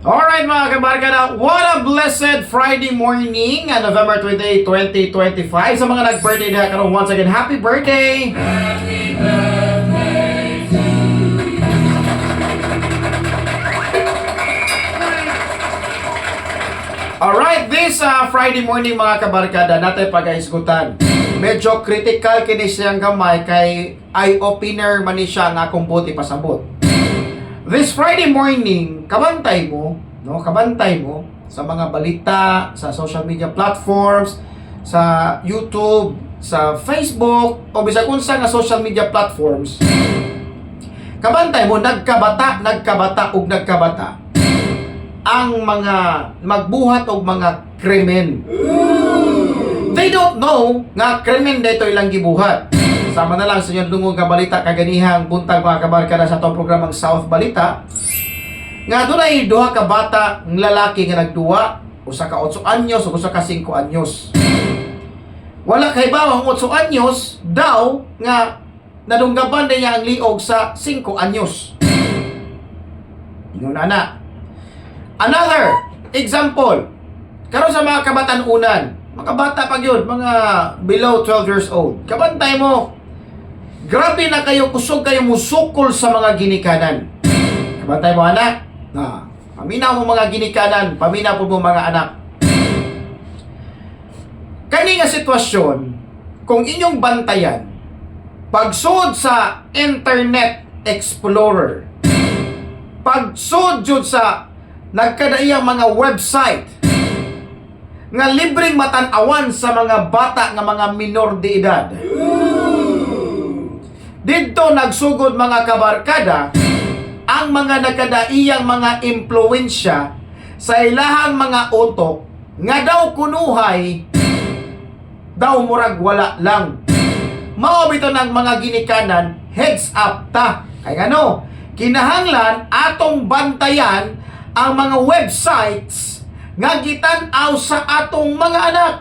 Alright mga kabarkada, what a blessed Friday morning, uh, November 28, 2025. Sa mga nag-birthday na karon once again, happy birthday! Alright, this uh, Friday morning mga kabarkada, natin pag-aisgutan. Medyo critical kini siyang gamay kay eye-opener man ni siya nga kung buti pasabot. This Friday morning, kabantay mo, no? Kabantay mo sa mga balita, sa social media platforms, sa YouTube, sa Facebook, o bisag unsa nga social media platforms. Kabantay mo nagkabata, nagkabata ug nagkabata ang mga magbuhat og mga krimen. They don't know nga krimen dito ilang gibuhat. Sama na lang sa inyong dungog nga balita kaganihang buntag mga kabarkada sa itong programang South Balita. Nga doon ay duha ka bata ng lalaki nga nagduwa, usa ka 8 anyos ug usa ka 5 anyos. Wala kay bawang 8 anyos daw nga nadunggaban niya ang liog sa 5 anyos. Yun na Another example, karon sa mga kabataan unan, mga bata pa yun, mga below 12 years old. Kabantay mo, grabe na kayo, kusog kayo musukol sa mga ginikanan. Kabantay mo anak, na, paminaw mo mga ginikanan, paminaw po mo mga anak. Kani nga sitwasyon, kung inyong bantayan, pagsud sa Internet Explorer, pagsud jud sa nagkadaiyang mga website nga libreng matan-awan sa mga bata nga mga minor de edad. Dito nagsugod mga kabarkada ang mga nagkadaiyang mga impluensya sa ilahang mga utok nga daw kunuhay daw murag wala lang. Mao bito ng mga ginikanan heads up ta. Kay ano? Kinahanglan atong bantayan ang mga websites nga gitan-aw sa atong mga anak.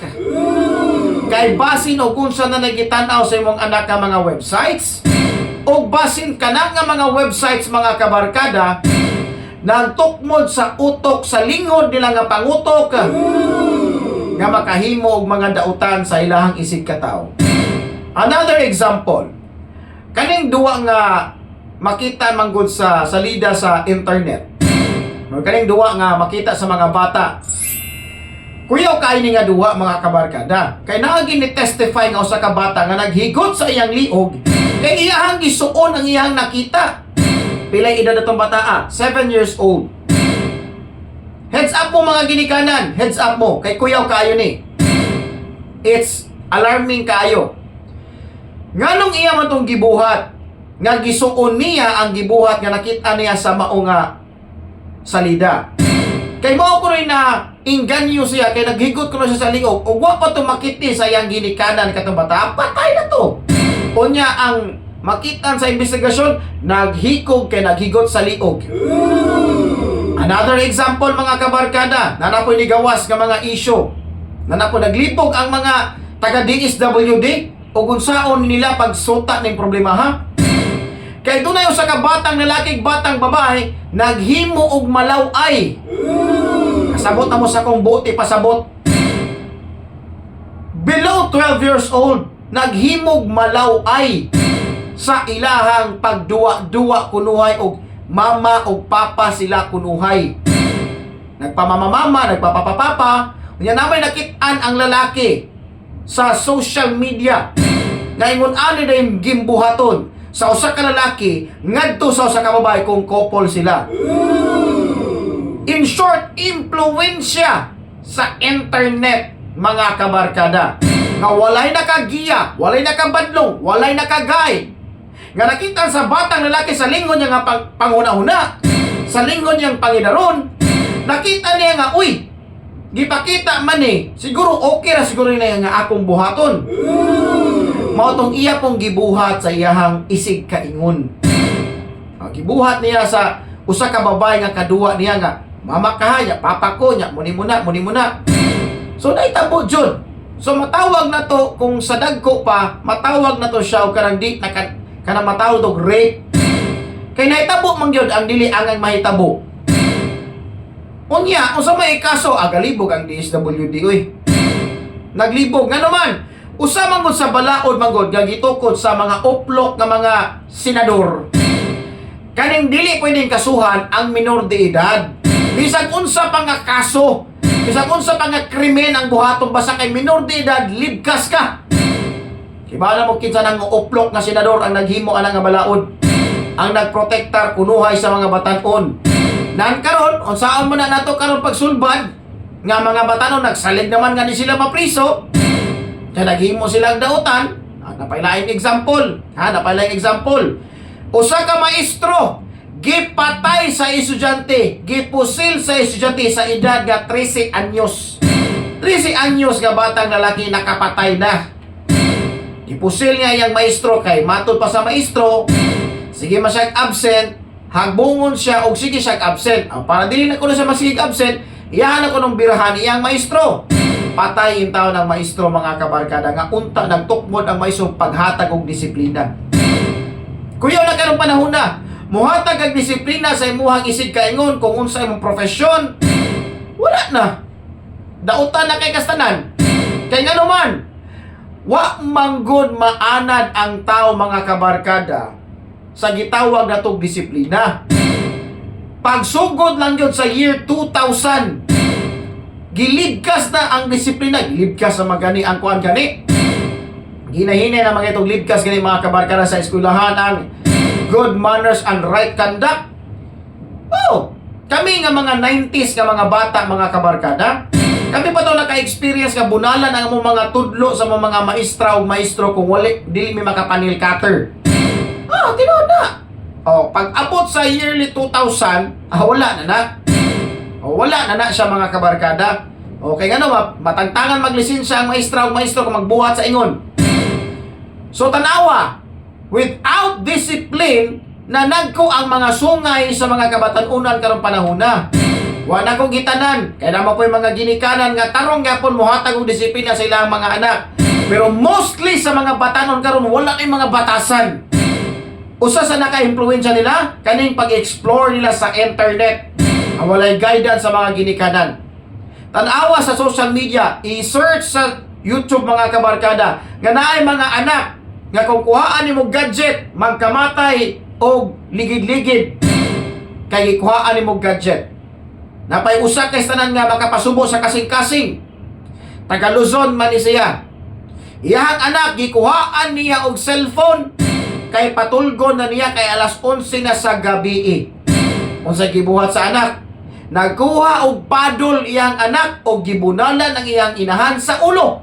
Kay basin o kung saan na nagitan-aw sa imong anak nga mga websites, o basin ka na nga mga websites mga kabarkada, nagtukmod sa utok sa lingod nila nga pangutok nga makahimo og mga dautan sa ilahang isig kataw. Another example, kaning duwa nga makita man gud sa salida sa internet kaning duwa nga makita sa mga bata. Kuyaw kay ni nga duwa mga kabarkada. Kay naagi ni testify nga usa ka bata nga naghigot sa iyang liog kay iyahang gisuon ang iyang nakita. Pilay edad atong bata ah? 7 years old. Heads up mo mga ginikanan. Heads up mo. Kay kuyaw kayo ni. It's alarming kayo. Nganong iya man tong gibuhat nga gisuon niya ang gibuhat nga nakita niya sa mao nga salida. Kay mo ko rin na inganyo siya kay naghigot ko siya sa liog ug wa pa to makiti sa iyang ginikanan katong bata patay na to. Unya ang makitan sa investigasyon naghikog kay naghigot sa liog. Another example mga kabarkada na napoy ni gawas nga mga isyo na napo naglipog ang mga taga DSWD o unsaon nila pagsuta ning problema ha. Kay dunay usa ka batang lalaki batang babae naghimo og malaway. Kasabot na mo sa kong buti pasabot. Below 12 years old, naghimog malaway sa ilahang pagduwa-duwa kunuhay og mama og papa sila kunuhay. Nagpamamamama, nagpapapapapa, unya namay nakit-an ang lalaki sa social media. Ngayon ani na yung gimbuhaton sa usa ka lalaki ngadto sa usa ka babae kung couple sila. In short, impluensya sa internet mga kabarkada. Nga walay nakagiya, walay nakabadlong, walay nakagay. Nga nakita sa batang lalaki sa lingon niya nga pang, panghuna-huna, sa lingon niyang pangidaron, nakita niya nga, uy, gipakita man eh, siguro okay ra siguro na nga akong buhaton. Mao tong iya pong gibuhat sa iyahang isig kaingon. Ah, gibuhat niya sa usa ka babae nga kaduwa niya nga mama kahaya papa ko nya muni muna muni muna. So naitabo jud. So matawag na to kung sa dagko pa matawag na to siya og kanang di na kan, kanang matawag og rape. Kay naitabo man gyud ang dili angang mahitabo. Unya, kung sa may kaso, agalibog ang DSWD, uy. Naglibog. Nga naman, usa man sa balaod man gud nga gitukod sa mga uplok nga mga senador. Kaning dili pwedeng kasuhan ang minor de edad. Bisag unsa pa nga kaso, bisag unsa pa nga krimen ang buhaton basta kay minor de edad, libkas ka. Kiba na mo kinsa nang uplok nga senador ang naghimo ana nga balaod. Ang nagprotektar kunuhay sa mga batanon. Nan karon, unsaon mo na nato karon pagsulbad nga mga batanon nagsalig naman nga ni sila mapriso. Kaya naghimo silang dautan. Ah, napailaing example. Ha, napailaing example. Usa ka maestro gipatay sa estudyante, gipusil sa estudyante sa edad nga 13 anyos. 13 anyos nga batang lalaki nakapatay na. Ipusil niya yung maestro kay matod pa sa maestro. Sige masyag absent, hagbungon siya og sige siya absent. Ah, para dili na ko na siya masigig absent, iyahan ako ng birahan iyang maestro. Patay yung tao ng maestro mga kabarkada nga unta nagtukmod ang maestro paghatag og disiplina. Kuya na karong panahon na, muhatag ang disiplina sa imuhang isig kaingon kung unsa imong profesyon. Wala na. Dautan na kay kastanan. Kay nga naman, Wa manggod maanad ang tao mga kabarkada sa gitawag na tong disiplina. Pagsugod lang yun sa year 2000, giligkas na ang disiplina. Giligkas na magani ang kuan gani. Ginahinay na mga itong ligkas gani mga kabarkada sa eskwelahan ang good manners and right conduct. Oh, kami nga mga 90s nga mga bata mga kabarkada, kami pa to naka-experience nga bunalan ang mga tudlo sa mga, maestra o maestro kung wali dili mi makapanil cutter. Ah, tinuod na. Oh, pag abot sa yearly 2000, ah, wala na na. Oh, wala na na siya mga kabarkada. Okay nga naman, matangtangan maglisensya ang maestra o maestro kung magbuhat sa ingon. So tanawa, without discipline, na nagko ang mga sungay sa mga kabatanunan karong panahon na. Wa na kong gitanan, kaya naman po yung mga ginikanan nga tarong gapon muhatag og disiplina sa ilang mga anak. Pero mostly sa mga batanon karon wala kay mga batasan. Usa sa naka-impluwensya nila kaning pag-explore nila sa internet. Walay guidance sa mga ginikanan. Tanawa sa social media, i-search sa YouTube mga kabarkada nga naay mga anak nga kung kuhaan nimo gadget magkamatay og ligid-ligid kay kuhaan nimo gadget Napay usa kay tanan nga makapasubo sa kasing-kasing. Taga Luzon man ni siya. Iyang anak gikuhaan niya og cellphone kay patulgon na niya kay alas 11 na sa gabi. Unsa gibuhat sa anak? Nagkuha og padol iyang anak og gibunalan ang iyang inahan sa ulo.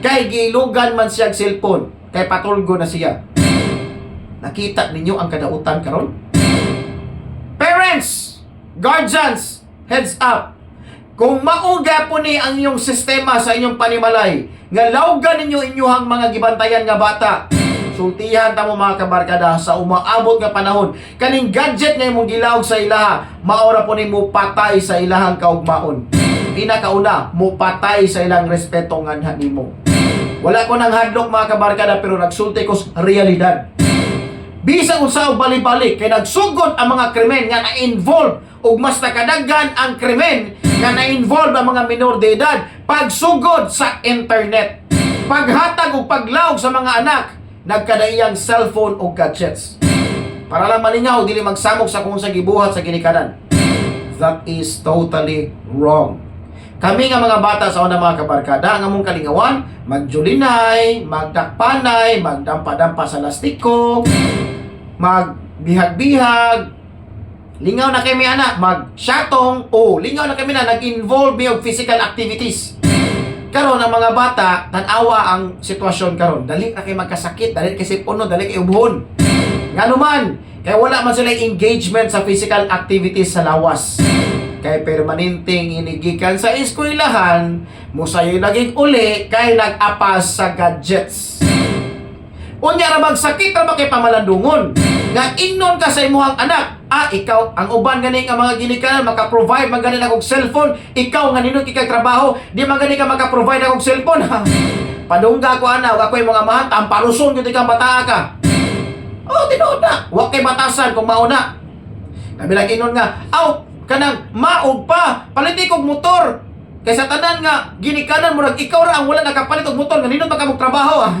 Kay gilugan man siya cellphone kay patulgon na siya. Nakita ninyo ang kadautan karon? Parents, guardians, heads up. Kung mauga po ni ang inyong sistema sa inyong panimalay, nga lawgan ninyo inyuhang mga gibantayan nga bata, sultihan ta mo mga kabarkada sa umaabot nga panahon. Kaning gadget nga imong gilawg sa ilaha, maora po ni mo patay sa ilahang kaugmaon. Pinakauna, mo patay sa ilang respeto nga nimo. Wala ko nang hadlok mga kabarkada pero nagsulti ko sa realidad. Bisag unsa og balik-balik kay nagsugod ang mga krimen nga na-involve ug mas nakadaghan ang krimen nga na-involve ang mga minor de edad pagsugod sa internet. Paghatag ug paglawg sa mga anak nagkadaiyang cellphone ug gadgets. Para lang malingaw dili magsamok sa kung sa gibuhat sa ginikanan. That is totally wrong. Kami nga mga bata sa una mga kabarkada, ang among kalingawan, magjulinay, magdakpanay, magdampa-dampa sa lastiko, magbihag-bihag, lingaw na kami ana, mag-shatong, o lingaw na kami na, nag-involve og physical activities. Karon ang mga bata, tanawa ang sitwasyon karon. Dali na kay magkasakit, dali kasi puno, dali kay ubuhon. Nga naman, kaya wala man sila engagement sa physical activities sa lawas. Kay permanenteng inigikan sa eskwelahan, musayo naging uli kay nag-apas sa gadgets. Unya ra magsakit ra kay pamalandungon? Nga ingnon ka sa imuhang anak. Ah, ikaw ang uban gani nga mga ginikanan maka-provide man gani og cellphone, ikaw nga ninot ikay trabaho, di man gani ka maka-provide og cellphone. Padungga ko ana, ako yung mga mahat, tamparuson gyud ikaw bata ka. Oh, tinuod na. Wa kay batasan kung mauna. Kami lang ingnon nga, aw, kanang maog pa paliti kog motor kaysa tanan nga ginikanan mo rag ikaw ra ang wala nakapalit og motor nga nindot pa ka trabaho ah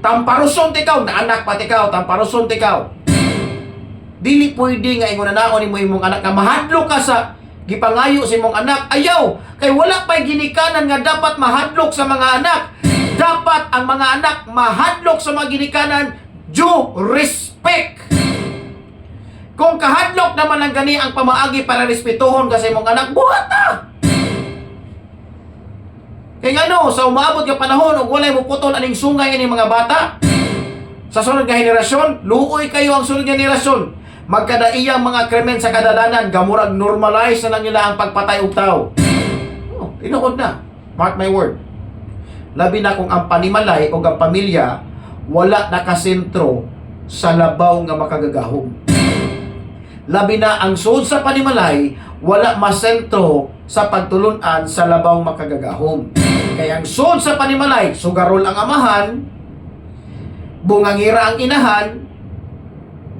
tamparuson tikaw na anak pa tikaw tamparuson tikaw dili pwede nga ingon na ni mo imong anak nga mahadlok ka sa gipangayo sa imong anak. Ayaw kay wala pay ginikanan nga dapat mahadlok sa mga anak. Dapat ang mga anak mahadlok sa mga ginikanan due respect. Kung kahadlok naman ang gani ang pamaagi para respetuhon ka sa imong anak buhat ta kay ano sa umabot nga panahon ug walay mo putol aning sungay ining mga bata. Sa sunod nga henerasyon luoy kayo ang sunod nga henerasyon magkadaiyang mga krimen sa kadalanan gamurag normalize na lang nila ang pagpatay og tao. Oh, tinuod na. Mark my word. Labi na kung ang panimalay o ang pamilya wala nakasentro sa labaw nga makagagahom. Labi na ang sud sa panimalay wala masentro sa pagtulunan sa labaw makagagahom. Kaya ang sud sa panimalay sugarol ang amahan bungangira ang inahan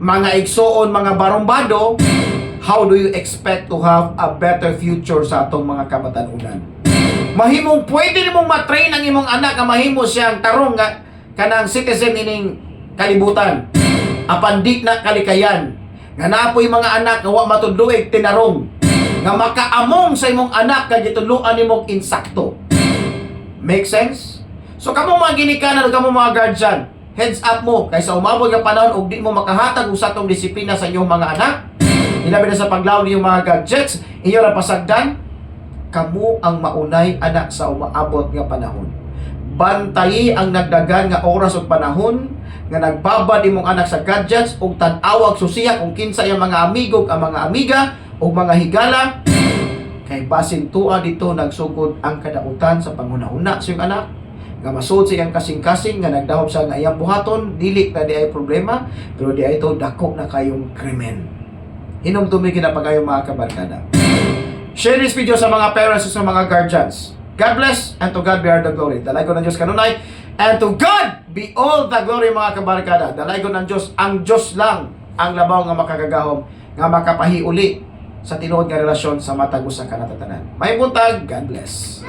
mga igsoon mga barumbado how do you expect to have a better future sa atong mga kabatanunan mahimong pwede nimong matrain ang imong anak nga mahimo siyang tarong nga kanang citizen ining kalibutan. Apan di na kalikayan. Nga napoy mga anak nga wa matudluig tinarong. Nga makaamong sa imong anak kay gituluan nimong insakto. Make sense? So kamo mga ginikanan kamo mga guardian heads up mo kaysa umabot nga panahon ug di mo makahatag og satong disiplina sa inyong mga anak. Ilabi na sa paglaw niyong mga gadgets inyo ra pasagdan kamo ang maunay anak sa umaabot nga panahon. Bantayi ang nagdagan nga oras ug panahon nga nagbabad imong anak sa gadgets ug tan-awag susiya kung kinsa yung mga amigo ang mga amiga ug mga higala. Kay basin tuwa dito nagsugod ang kadautan sa pangunahuna sa iyong anak nga masud sa iyang kasing-kasing nga nagdahom siya nga iyang buhaton dili na di ay problema pero di ay ito dako na kayong krimen hinom tumigil na pagayong mga kabarkada Share this video sa mga parents sa mga guardians. God bless and to God be all the glory. Dalay ko ng Diyos kanunay and to God be all the glory mga kabarkada. Dalay ko ng Diyos, ang Diyos lang ang labaw nga makagagahom nga makapahiuli sa tinuod nga relasyon sa matag usa ka natatanan. May buntag, God bless.